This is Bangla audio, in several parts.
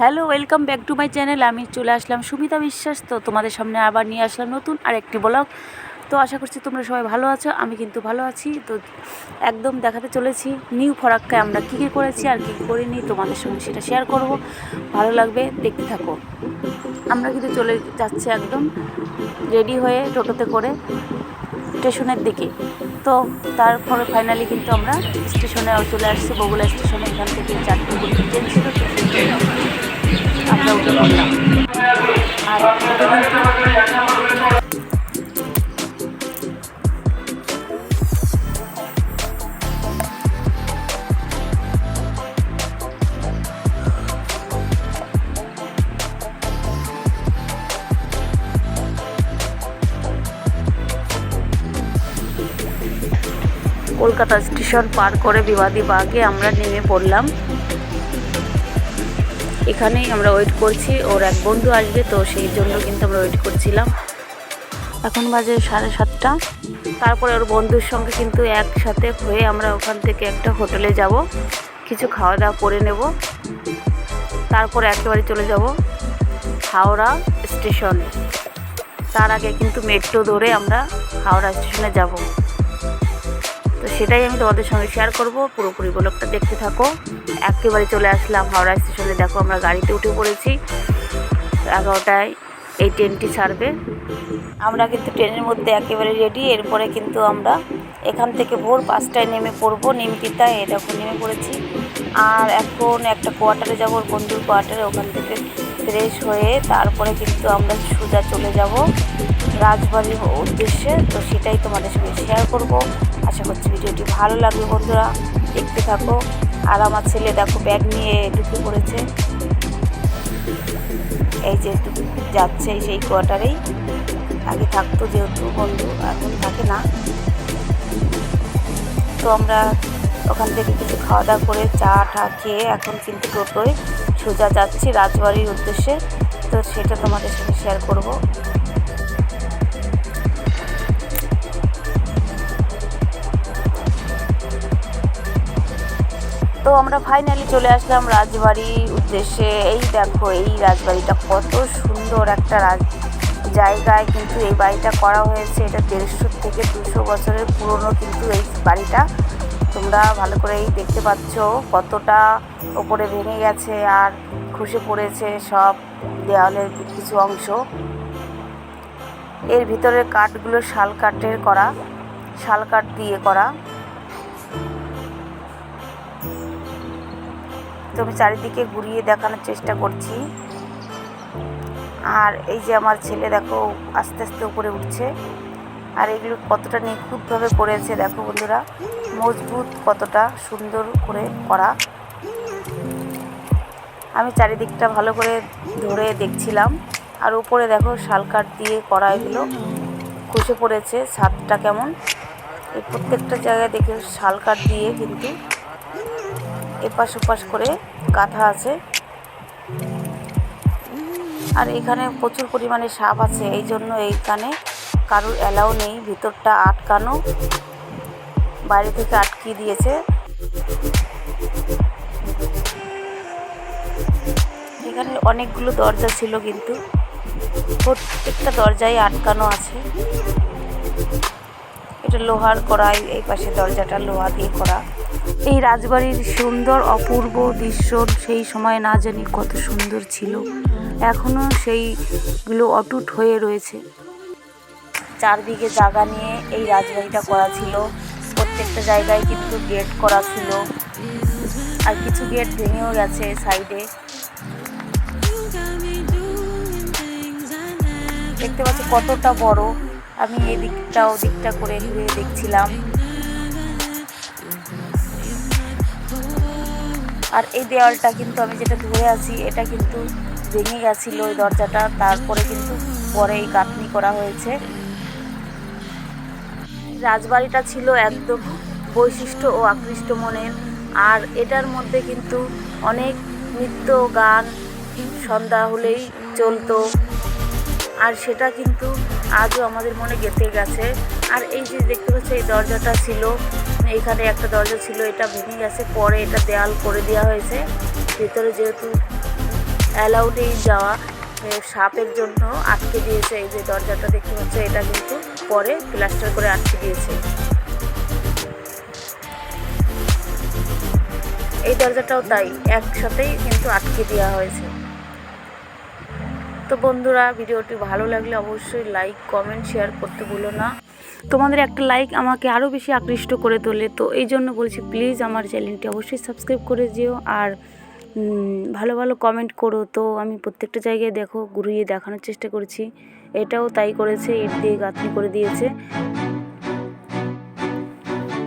Hello welcome back to my channel আমি চলে আসলাম সুমিতা বিশ্বাস, তো তোমাদের সামনে আবার নিয়ে আসলাম নতুন আর একটি ব্লগ তো আশা করছি তোমরা সবাই ভালো আছো, আমি কিন্তু ভালো আছি। তো একদম দেখাতে চলেছি নিউ ফরাক্কায় আমরা কী কী করেছি আর কী করিনি, তোমাদের সঙ্গে সেটা শেয়ার করব। ভালো লাগবে, দেখতে থাকো। আমরা কিন্তু চলে যাচ্ছি একদম রেডি হয়ে টোটোতে করে স্টেশনের দিকে। তো তারপরে ফাইনালি কিন্তু আমরা স্টেশনে চলে আসছি, বগুড়া স্টেশনে। এখান থেকে চারটে ট্রেন ছিল আমরা উঠে পড়লাম। আর কলকাতা স্টেশন পার করে বিবাদী বাগে আমরা নেমে পড়লাম। এখানেই আমরা ওয়েট করছি, ওর এক বন্ধু আসবে, তো সেই জন্য কিন্তু আমরা ওয়েট করছিলাম। এখন বাজে সাড়ে সাতটা। তারপরে ওর বন্ধুর সঙ্গে কিন্তু একসাথে হয়ে আমরা ওখান থেকে একটা হোটেলে যাব, কিছু খাওয়া দাওয়া করে নেব। তারপরে একেবারে চলে যাব হাওড়া স্টেশনে। তার আগে কিন্তু মেট্রো ধরে আমরা হাওড়া স্টেশনে যাব। তো সেটাই আমি তোমাদের সঙ্গে শেয়ার করব। পুরোপুরি ব্লগটা দেখতে থাকো। একেবারে চলে আসলাম হাওড়া স্টেশনে দেখো, আমরা গাড়িতে উঠে পড়েছি। এগারোটায় এই ট্রেনটি ছাড়বে। আমরা কিন্তু ট্রেনের মধ্যে একেবারে রেডি এরপরে কিন্তু আমরা এখান থেকে ভোর পাঁচটায় নেমে পড়ব। নিমতিতায় দেখো, নেমে পড়েছি। আর এখন একটা কোয়ার্টারে যাব বন্ধুর কোয়ার্টারে ওখান থেকে ফ্রেশ হয়ে তারপরে কিন্তু আমরা সোজা চলে যাব রাজবাড়ির উদ্দেশ্যে। তো সেটাই তোমাদের সঙ্গে শেয়ার করব। করছি ভিডিওটি ভালো লাগবে বন্ধুরা দেখতে থাকো। আর আমার ছেলে দেখো ব্যাগ নিয়ে ঢুকে পড়েছে। এই যে যাচ্ছে সেই কোয়ার্টারেই। আগে থাকতো যেহেতু বন্ধু, এখন থাকে না। তো আমরা ওখান থেকে কিছু খাওয়া দাওয়া করে চা টা খেয়ে এখন কিন্তু টোটোয় সোজা যাচ্ছি রাজবাড়ির উদ্দেশ্যে। তো সেটা তোমাদের সাথে শেয়ার করব। তো আমরা ফাইনালি চলে আসলাম রাজবাড়ির উদ্দেশ্যে। এই দেখো, এই রাজবাড়িটা কত সুন্দর একটা রাজ জায়গায় কিন্তু এই বাড়িটা করা হয়েছে। এটা দেড়শো থেকে দুশো বছরের পুরনো কিন্তু এই বাড়িটা। তোমরা ভালো করেই দেখতে পাচ্ছ কতটা ওপরে ভেঙে গেছে আর খসে পড়েছে সব দেওয়ালের কিছু অংশ। এর ভিতরের কাঠগুলো শাল কাঠের করা, শাল কাঠ দিয়ে করা। তো আমি চারিদিকে ঘুরিয়ে দেখানোর চেষ্টা করছি। আর এই যে আমার ছেলে দেখো আস্তে আস্তে উপরে উঠছে। আর এগুলো কতটা নিখুঁতভাবে করেছে দেখো বন্ধুরা, মজবুত কতটা সুন্দর করে করা। আমি চারিদিকটা ভালো করে ধরে দেখছিলাম। আর উপরে দেখো শালকাঠ দিয়ে করা এগুলো। খসে পড়েছে, ছাদটা কেমন। এই প্রত্যেকটা জায়গায় দেখে শালকাঠ দিয়ে কিন্তু এপাশ ওপাশ করে গাঁথা আছে। আর এখানে প্রচুর পরিমাণে সাপ আছে, এই জন্য এইখানে কারোর অ্যালাউ নেই। ভিতরটা আটকানো, বাইরে থেকে আটকিয়ে দিয়েছে। এখানে অনেকগুলো দরজা ছিল কিন্তু, প্রত্যেকটা দরজায় আটকানো আছে। এটা লোহার করা এই পাশে দরজাটা লোহা দিয়ে করা। এই রাজবাড়ির সুন্দর অপূর্ব দৃশ্য সেই সময় না জানি কত সুন্দর ছিল। এখনও সেইগুলো অটুট হয়ে রয়েছে। চারদিকে জায়গা নিয়ে এই রাজবাড়িটা করা ছিল। প্রত্যেকটা জায়গায় কিন্তু গেট করা ছিল। আর কিছু গেট ভেঙেও গেছে সাইডে। দেখতে পাচ্ছি কতটা বড়। আমি এদিকটা ওদিকটা করে ঘুরে দেখছিলাম। আর এই দেওয়ালটা কিন্তু আমি যেটা ধরে আছি, এটা কিন্তু ভেঙে গেছিল ওই দরজাটা। তারপরে কিন্তু পরে এই গাঁথনি করা হয়েছে। রাজবাড়িটা ছিল একদম বৈশিষ্ট্য ও আকৃষ্ট মনের। আর এটার মধ্যে কিন্তু অনেক নৃত্য, গান, সন্ধ্যা হলেই চলতো। আর সেটা কিন্তু আজও আমাদের মনে গেঁথে গেছে। আর এই যে দেখতে পাচ্ছ এই দরজাটা ছিল, এখানে একটা দরজা ছিল, এটা ভেঙে গেছে, পরে এটা দেয়াল করে দেওয়া হয়েছে। ভেতরে যেহেতু অ্যালাউডেই যাওয়া সাপের জন্য আটকে দিয়েছে, এই যে দরজাটা দেখতে পাচ্ছ, এটা কিন্তু পরে প্লাস্টার করে আটকে দিয়েছে। এই দরজাটাও তাই, একসাথেই কিন্তু আটকে দেওয়া হয়েছে। তো বন্ধুরা, ভিডিওটি ভালো লাগলে অবশ্যই লাইক কমেন্ট শেয়ার করতে ভুলো না। তোমাদের একটা লাইক আমাকে আরও বেশি আকৃষ্ট করে তোলে, তো এই জন্য বলছি প্লিজ আমার চ্যানেলটি অবশ্যই সাবস্ক্রাইব করে যেও আর ভালো ভালো কমেন্ট করো। তো আমি প্রত্যেকটা জায়গায় দেখো, ঘুরিয়ে দেখানোর চেষ্টা করেছি। এটাও তাই করেছে, ইট দিয়ে গাঁথনি করে দিয়েছে।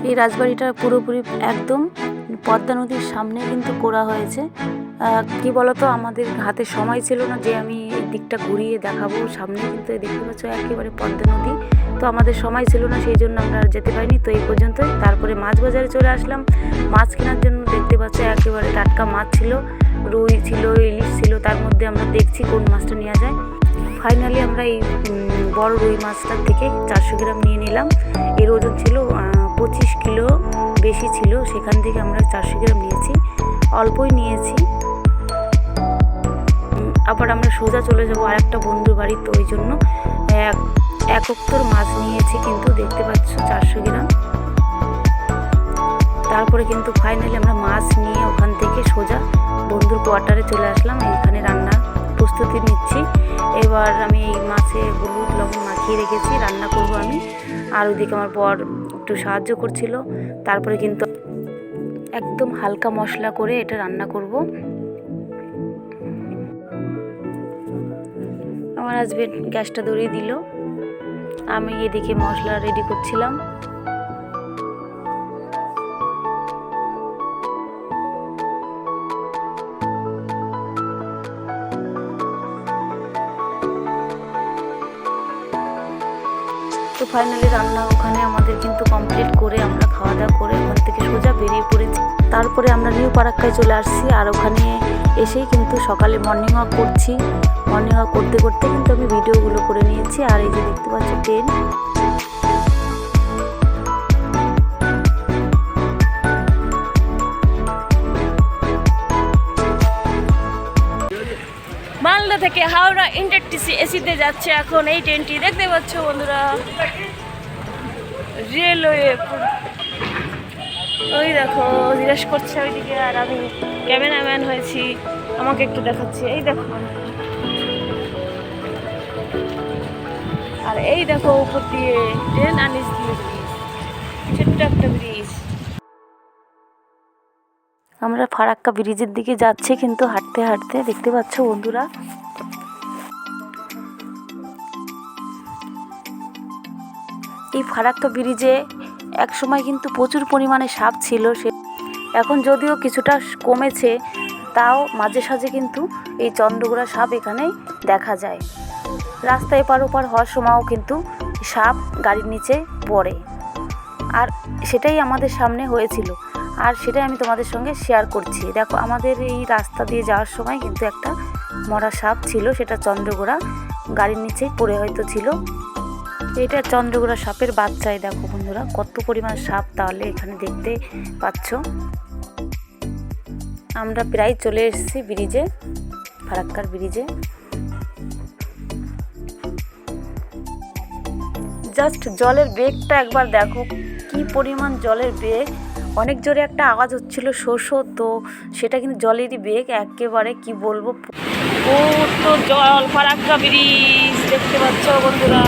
এই রাজবাড়িটা পুরোপুরি একদম পদ্মা নদীর সামনে কিন্তু করা হয়েছে। কি বলতো, আমাদের হাতে সময় ছিল না যে আমি এই দিকটা ঘুরিয়ে দেখাবো সামনে, কিন্তু দেখতে পাচ্ছ একেবারে পদ্মা নদী। তো আমাদের সময় ছিল না, সেই জন্য আমরা যেতে পারিনি। তো এই পর্যন্তই। তারপরে মাছ বাজারে চলে আসলাম। মাছ কেনার জন্য দেখতে পাচ্ছ একেবারে টাটকা মাছ ছিল, রুই ছিল, ইলিশ ছিল, তার মধ্যে আমরা দেখছি কোন মাছটা নেওয়া যায়। ফাইনালি আমরা এই বড় রুই মাছটার থেকে চারশো গ্রাম নিয়ে নিলাম। এর ওজন ছিল পঁচিশ কিলো বেশি ছিল, সেখান থেকে আমরা চারশো গ্রাম নিয়েছি। অল্পই নিয়েছি। আবার আমরা সোজা চলে যাব আর একটা বন্ধুর বাড়ি তো ওই জন্য। এক একত্তর মাছ নিয়েছি কিন্তু দেখতে পাচ্ছ চারশো গ্রাম। তারপরে কিন্তু ফাইনালি আমরা মাছ নিয়ে ওখান থেকে সোজা বন্ধুর কোয়ার্টারে চলে আসলাম। এখানে রান্নার প্রস্তুতি নিচ্ছি। এবার আমি এই মাছে হলুদ লবণ মাখিয়ে রেখেছি। রান্না করব আমি। আর ওদিকে আমার বর একটু সাহায্য করছিল। তারপরে কিন্তু একদম হালকা মশলা করে এটা রান্না করব। আমার হাজবেন্ড গ্যাসটা ধরিয়ে দিল। আমি এদিকে মশলা রেডি করছিলাম। তো ফাইনালি রান্না ওখানে আমাদের কিন্তু কমপ্লিট করে আমরা খাওয়া দাওয়া করে ওখান থেকে সোজা বেরিয়ে পড়েছি। তারপরে আমরা নিউ পারাক্কায় চলে আসছি আর ওখানে এসেই কিন্তু সকালে মর্নিং ওয়াক করছি। মর্নিং ওয়াক করতে করতে কিন্তু আমি ভিডিওগুলো করে নিয়েছি আর এই যে দেখতে পাচ্ছি ট্রেন মালদা থেকে হাওড়া ইন্টারটিসি এসিতে যাচ্ছে এখন এই ট্রেনটি দেখতে পাচ্ছ বন্ধুরা? রেলওয়ে ওই দেখো, জিজ্ঞেস করছে ওইদিকে, আর আমি ক্যামেরাম্যান হয়েছি, আমাকে একটু দেখাচ্ছি। এই দেখো। আর এই দেখো, উপর দিয়ে ট্রেন আর নিচ দিয়ে ছোট্ট একটা ব্রিজ। আমরা ফারাক্কা ব্রিজের দিকে যাচ্ছি, কিন্তু হাঁটতে হাঁটতে দেখতে পাচ্ছ বন্ধুরা এই ফারাক্কা ব্রিজে এক সময় কিন্তু প্রচুর পরিমাণে সাপ ছিল সে। এখন যদিও কিছুটা কমেছে, তাও মাঝে সাঝে কিন্তু এই চন্দ্রগোড়া সাপ এখানেই দেখা যায়। রাস্তায় এপার ওপার হওয়ার সময়ও কিন্তু সাপ গাড়ির নিচে পড়ে। আর সেটাই আমাদের সামনে হয়েছিল। আর সেটাই আমি তোমাদের সঙ্গে শেয়ার করছি। দেখো, আমাদের এই রাস্তা দিয়ে যাওয়ার সময় কিন্তু একটা মরা সাপ ছিল, সেটা চন্দ্রগোড়া গাড়ির নিচেই পড়ে হয়তো ছিল। এটা চন্দ্রগোড়া সাপের বাচ্চাই দেখো বন্ধুরা, কত পরিমাণ সাপ তাহলে এখানে দেখতে পাচ্ছ। আমরা প্রায় চলে এসেছি ব্রিজে, ফারাক্কার ব্রিজে। জাস্ট জলের বেগটা একবার দেখো, কি পরিমাণ জলের বেগ। অনেক জোরে একটা আওয়াজ হচ্ছিল, শোষ তো, সেটা কিন্তু জলেরই বেগ, একেবারে কি বলব। ও তো জল ফারাক্কা ব্রিজ, দেখতে পাচ্ছ বন্ধুরা।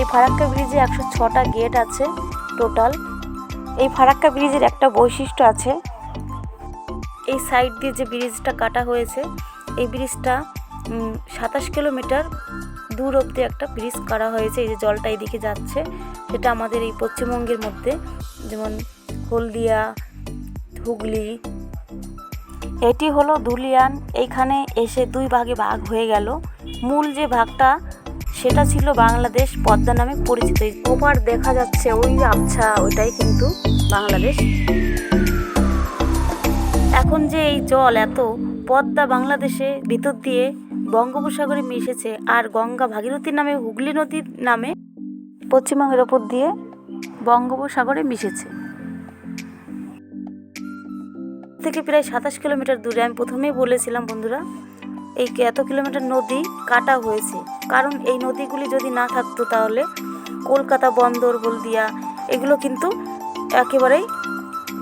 এই ফারাক্কা ব্রিজে একশো ছটা গেট আছে টোটাল। এই ফারাক্কা ব্রিজের একটা বৈশিষ্ট্য আছে। এই সাইড দিয়ে যে ব্রিজটা কাটা হয়েছে, এই ব্রিজটা সাতাশ কিলোমিটার দূর অবধি একটা ব্রিজ করা হয়েছে, এই যে জলটা এদিকে যাচ্ছে। সেটা আমাদের এই পশ্চিমবঙ্গের মধ্যে, যেমন হলদিয়া, হুগলি। এটি হলো দুলিয়ান। এইখানে এসে দুই ভাগে ভাগ হয়ে গেল। মূল যে ভাগটা, সেটা ছিল বাংলাদেশ পদ্মা নামে পরিচিত। ওপার দেখা যাচ্ছে ওই আবছা, ওইটাই কিন্তু বাংলাদেশ। এখন যে এই জল এত, পদ্মা বাংলাদেশে ভিতর দিয়ে বঙ্গোপসাগরে মিশেছে আর গঙ্গা ভাগীরথী নামে, হুগলি নদীর নামে পশ্চিমবঙ্গের ওপর দিয়ে বঙ্গোপসাগরে মিশেছে। থেকে প্রায় সাতাশ কিলোমিটার দূরে, আমি প্রথমেই বলেছিলাম বন্ধুরা, এই এত কিলোমিটার নদী কাটা হয়েছে। কারণ এই নদীগুলি যদি না থাকতো তাহলে কলকাতা বন্দর, হলদিয়া, এগুলো কিন্তু একেবারেই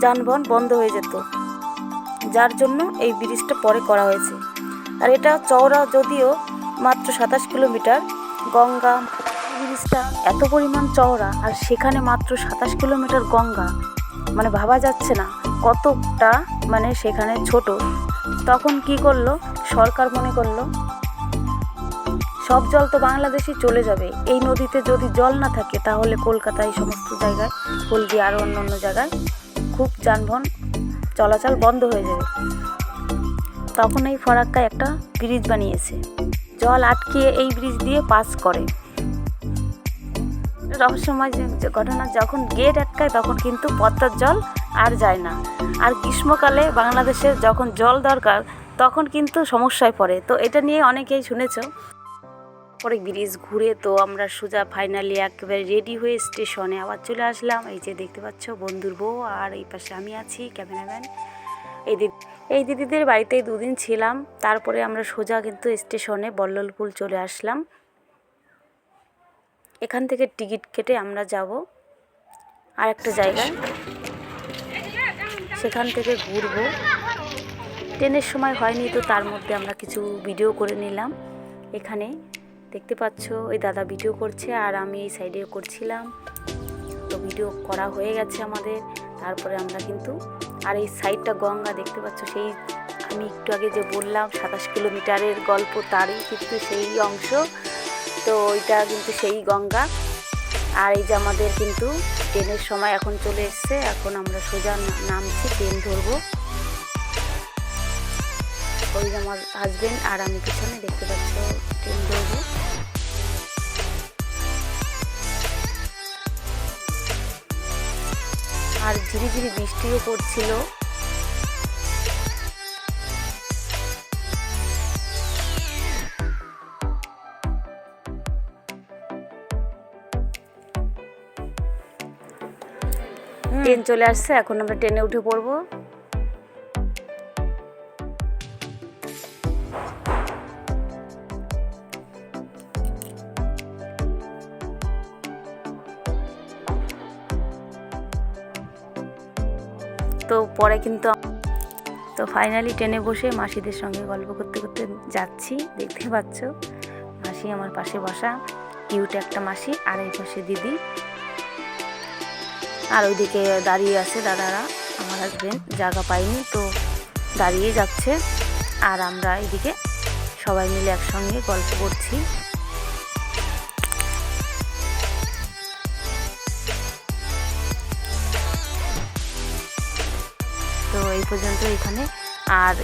যানবাহন বন্ধ হয়ে যেত। যার জন্য এই ব্রিজটা পরে করা হয়েছে। আর এটা চওড়া যদিও মাত্র সাতাশ কিলোমিটার, গঙ্গা ব্রিজটা এত পরিমাণ চওড়া আর সেখানে মাত্র সাতাশ কিলোমিটার গঙ্গা। মানে ভাবা যাচ্ছে না কতটা মানে সেখানে ছোট। তখন কি করল? সরকার মনে করল, সব জল তো বাংলাদেশে চলে যাবে। এই নদীতে যদি জল না থাকে তাহলে কলকাতায় সমস্ত জায়গায় হলদি আরও অন্য অন্য জায়গায় খুব যানবাহন চলাচল বন্ধ হয়ে যাবে। তখন এই ফরাক্কায় একটা ব্রিজ বানিয়েছে। জল আটকিয়ে এই ব্রিজ দিয়ে পাস করে। রহস্যময় ঘটনা যখন গেট আটকায়, তখন কিন্তু পদ্মার জল আর যায় না। আর গ্রীষ্মকালে বাংলাদেশের যখন জল দরকার, তখন কিন্তু সমস্যায় পড়ে। তো এটা নিয়ে অনেকেই শুনেছ। পরে ব্রিজ ঘুরে তো আমরা সোজা ফাইনালি একেবারে রেডি হয়ে স্টেশনে আবার চলে আসলাম। এই যে দেখতে পাচ্ছ বন্ধুর বউ আর এই পাশে আমি আছি ক্যামেরাম্যান এই দিদি এই দিদিদের বাড়িতেই দুদিন ছিলাম। তারপরে আমরা সোজা কিন্তু স্টেশনে বল্ললপুল চলে আসলাম। এখান থেকে টিকিট কেটে আমরা যাব আর একটা জায়গায়। সেখান থেকে ঘুরবো। ট্রেনের সময় হয়নি তো তার মধ্যে আমরা কিছু ভিডিও করে নিলাম। এখানে দেখতে পাচ্ছ, ওই দাদা ভিডিও করছে আর আমি এই সাইডে করছিলাম। তো ভিডিও করা হয়ে গেছে আমাদের। তারপরে আমরা কিন্তু আর এই সাইডটা গঙ্গা দেখতে পাচ্ছ, সেই আমি একটু আগে যে বললাম, সাতাশ কিলোমিটারের গল্প তারই কিন্তু সেই অংশ। তো ওইটা কিন্তু সেই গঙ্গা। আর এই যে আমাদের কিন্তু ট্রেনের সময় এখন চলে এসছে, এখন আমরা সোজা নামছি, ট্রেন ধরবো। ওই যে আমার হাজবেন্ড আর আমি পিছনে দেখতে পাচ্ছ, ট্রেন ধরবো। আর ঝিরি ঝিরি বৃষ্টিও পড়ছিল। ট্রেন চলে আসছে এখন আমরা ট্রেনে উঠে পড়ব। তো পরে কিন্তু তো ফাইনালি ট্রেনে বসে মাসিদের সঙ্গে গল্প করতে করতে যাচ্ছি, দেখতে পাচ্ছ। মাসি আমার পাশে বসা কিউট একটা মাসি, আর এই পাশে দিদি। আর ওইদিকে দাঁড়িয়ে আছে দাদারা, আমার হাজবেন্ড জায়গা পাইনি তো দাঁড়িয়ে যাচ্ছে। আর আমরা এদিকে সবাই মিলে একসঙ্গে গল্প করছি। এই পর্যন্ত এখানে। আর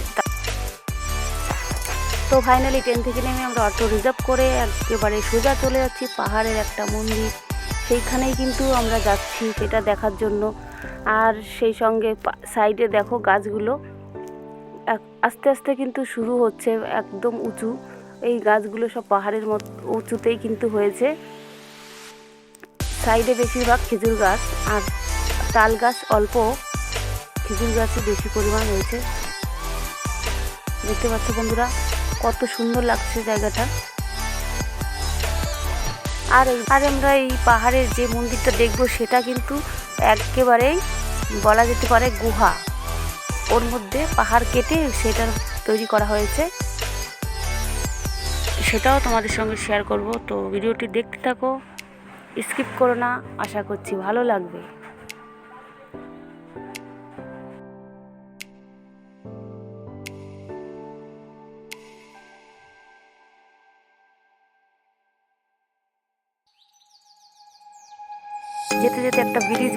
তো ফাইনালি ট্রেন থেকে নেমে আমরা অটো রিজার্ভ করে একেবারে সোজা চলে যাচ্ছি, পাহাড়ের একটা মন্দির। সেইখানেই কিন্তু আমরা যাচ্ছি সেটা দেখার জন্য। আর সেই সঙ্গে সাইডে দেখো গাছগুলো। আস্তে আস্তে কিন্তু শুরু হচ্ছে, একদম উঁচু। এই গাছগুলো সব পাহাড়ের মত উঁচুতেই কিন্তু হয়েছে। সাইডে বেশিরভাগ খেজুর গাছ আর তাল গাছ অল্প। খেজুর গাছই বেশি পরিমাণ হয়েছে। দেখতে পাচ্ছ বন্ধুরা, কত সুন্দর লাগছে জায়গাটা। আর আর আমরা এই পাহাড়ের যে মন্দিরটা দেখব, সেটা কিন্তু একেবারেই বলা যেতে পারে গুহা। ওর মধ্যে পাহাড় কেটে সেটা তৈরি করা হয়েছে। সেটাও তোমাদের সঙ্গে শেয়ার করব। তো ভিডিওটি দেখতে থাকো স্কিপ করো না। আশা করছি ভালো লাগবে।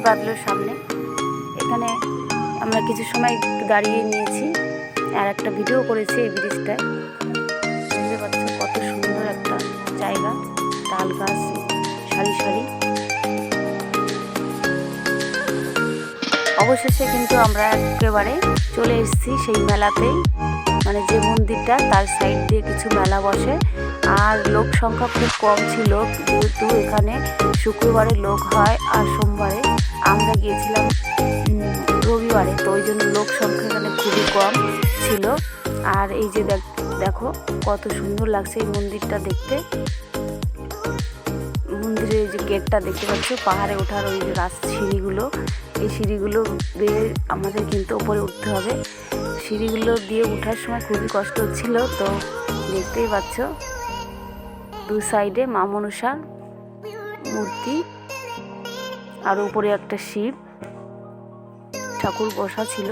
বাঁধলো সামনে। এখানে আমরা কিছু সময় দাঁড়িয়ে নিয়েছি আর একটা ভিডিও করেছি এই ব্রিজটায় বুঝতে পারছ কত সুন্দর একটা জায়গা, তাল গাছ সারি সারি অবশেষে কিন্তু আমরা একেবারে চলে এসেছি সেই মেলাতেই মানে যে মন্দিরটা, তার সাইড দিয়ে কিছু মেলা বসে। আর লোক সংখ্যা খুব কম ছিল যেহেতু এখানে শুক্রবারে লোক হয় আর সোমবারে আমরা গিয়েছিলাম রবিবারে, তো ওই জন্য লোক সংখ্যা এখানে খুবই কম ছিল। আর এই যে দেখ- কত সুন্দর লাগছে এই মন্দিরটা দেখতে। মন্দিরের যে গেটটা দেখতে পাচ্ছ, পাহাড়ে ওঠার ওই যে রাস্তা সিঁড়িগুলো, এই সিঁড়িগুলো বেয়ে আমাদের কিন্তু ওপরে উঠতে হবে। সিঁড়িগুলো দিয়ে ওঠার সময় খুবই কষ্ট হচ্ছিল, তো দেখতেই পাচ্ছ। দু সাইডে মা মনসার মূর্তি। আর উপরে একটা শিব। ঠাকুর বসা ছিল।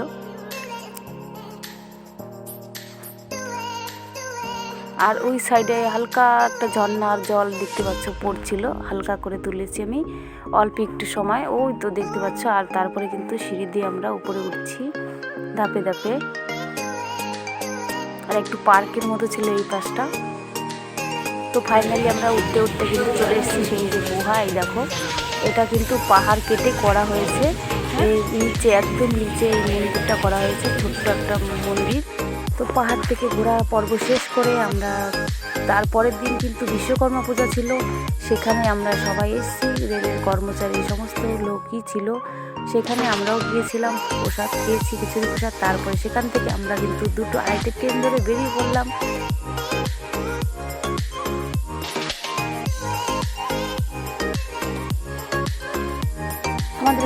আর ওই সাইডে হালকা একটা ঝর্ণার জল দেখতে পাচ্ছ পড়ছিল। হালকা করে তুলেছি আমি। অল্প একটু সময়। ওই তো দেখতে পাচ্ছ। আর তারপরে কিন্তু সিঁড়ি দিয়ে আমরা উপরে উঠছি। ধাপে ধাপে। আর একটু পার্কের মতো ছিল এই পাশটা। তো ফাইনালি আমরা উঠতে উঠতে কিন্তু চলে এসেছি সেই যে গুহা। এই দেখো। এটা কিন্তু পাহাড় কেটে করা হয়েছে। এই নিচে একদম নিচে এই মন্দিরটা করা হয়েছে ছোট্ট একটা মন্দির। তো পাহাড় থেকে ঘোরা পর্ব শেষ করে আমরা তারপরের দিন কিন্তু বিশ্বকর্মা পূজা ছিল। সেখানে আমরা সবাই এসেছি রেলের কর্মচারী সমস্ত লোকই ছিল। সেখানে আমরাও গিয়েছিলাম প্রসাদ খেয়েছি কিছু প্রসাদ। তারপরে সেখান থেকে আমরা কিন্তু দুটো আড়াইটে ট্রেন ধরে বেরিয়ে পড়লাম।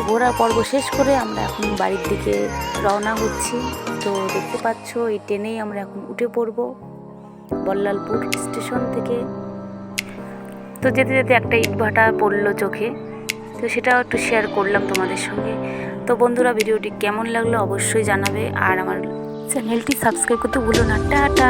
ঘোরার পর্ব শেষ করে আমরা এখন বাড়ির দিকে রওনা হচ্ছি। তো দেখতে পাচ্ছ, এই ট্রেনেই আমরা এখন উঠে পড়ব বল্লালপুর স্টেশন থেকে। তো যেতে যেতে একটা ইট ভাটা পড়ল চোখে। তো সেটাও একটু শেয়ার করলাম তোমাদের সঙ্গে। তো বন্ধুরা, ভিডিওটি কেমন লাগল অবশ্যই জানাবে। আর আমার চ্যানেলটি সাবস্ক্রাইব করতে ভুলো না। টাটা!